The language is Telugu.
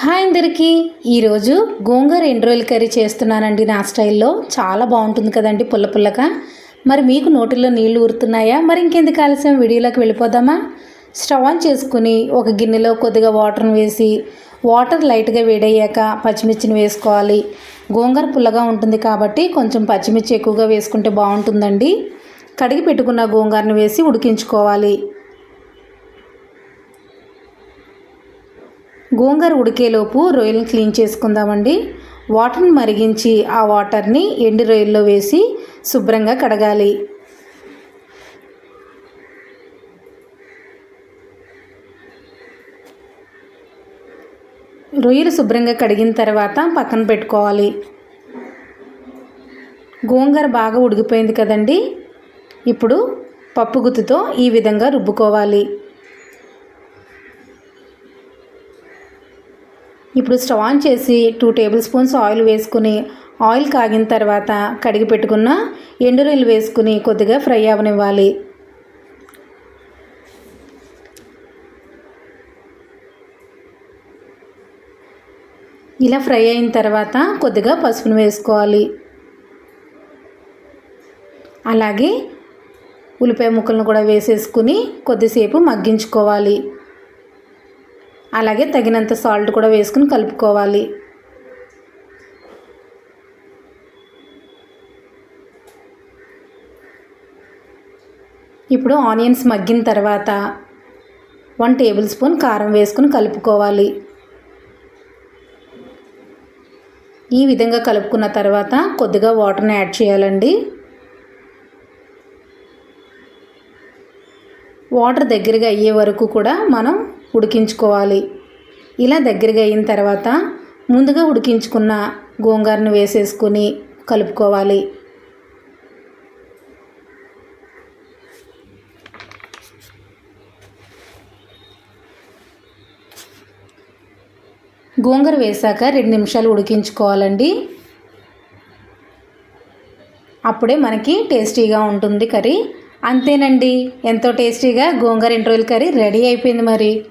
హాయ్ అందరికీ. ఈరోజు గోంగూర ఎండ్రోయిల్ కర్రీ చేస్తున్నానండి నా స్టైల్లో. చాలా బాగుంటుంది కదండి పుల్ల పుల్లగా. మరి మీకు నోటిలో నీళ్ళు ఊరుతున్నాయా? మరి ఇంకెందుకు ఆలస్యం? వీడియోలోకి వెళ్ళిపోదామా? స్టవ్ ఆన్ చేసుకుని ఒక గిన్నెలో కొద్దిగా వాటర్ని వేసి వాటర్ లైట్గా వేడయ్యాక పచ్చిమిర్చిని వేసుకోవాలి. గోంగూర పుల్లగా ఉంటుంది కాబట్టి కొంచెం పచ్చిమిర్చి ఎక్కువగా వేసుకుంటే బాగుంటుందండి. కడిగి పెట్టుకున్న గోంగూరను వేసి ఉడికించుకోవాలి. గోంగూర ఉడికేలోపు రొయ్యలను క్లీన్ చేసుకుందామండి. వాటర్ని మరిగించి ఆ వాటర్ని ఎండు రొయ్యల్లో వేసి శుభ్రంగా కడగాలి. రొయ్యలు శుభ్రంగా కడిగిన తర్వాత పక్కన పెట్టుకోవాలి. గోంగూర బాగా ఉడికిపోయింది కదండి. ఇప్పుడు పప్పు గుత్తుతో ఈ విధంగా రుబ్బుకోవాలి. ఇప్పుడు స్టవ్ ఆన్ చేసి టూ టేబుల్ స్పూన్స్ ఆయిల్ వేసుకుని ఆయిల్ కాగిన తర్వాత కడిగి పెట్టుకున్న ఎండు వేసుకుని కొద్దిగా ఫ్రై అవనివ్వాలి. ఇలా ఫ్రై అయిన తర్వాత కొద్దిగా పసుపును వేసుకోవాలి. అలాగే ఉల్లిపాయ ముక్కలను కూడా వేసేసుకుని కొద్దిసేపు మగ్గించుకోవాలి. అలాగే తగినంత సాల్ట్ కూడా వేసుకుని కలుపుకోవాలి. ఇప్పుడు ఆనియన్స్ మగ్గిన తర్వాత వన్ టేబుల్ స్పూన్ కారం వేసుకుని కలుపుకోవాలి. ఈ విధంగా కలుపుకున్న తర్వాత కొద్దిగా వాటర్ని యాడ్ చేయాలండి. వాటర్ దగ్గరగా అయ్యే వరకు కూడా మనం ఉడికించుకోవాలి. ఇలా దగ్గరగా అయిన తర్వాత ముందుగా ఉడికించుకున్న గోంగూరను వేసేసుకుని కలుపుకోవాలి. గోంగూర వేసాక రెండు నిమిషాలు ఉడికించుకోవాలండి. అప్పుడే మనకి టేస్టీగా ఉంటుంది కర్రీ. అంతేనండి. ఎంతో టేస్టీగా గోంగూర ఇంటర్వెల్ కర్రీ రెడీ అయిపోయింది మరి.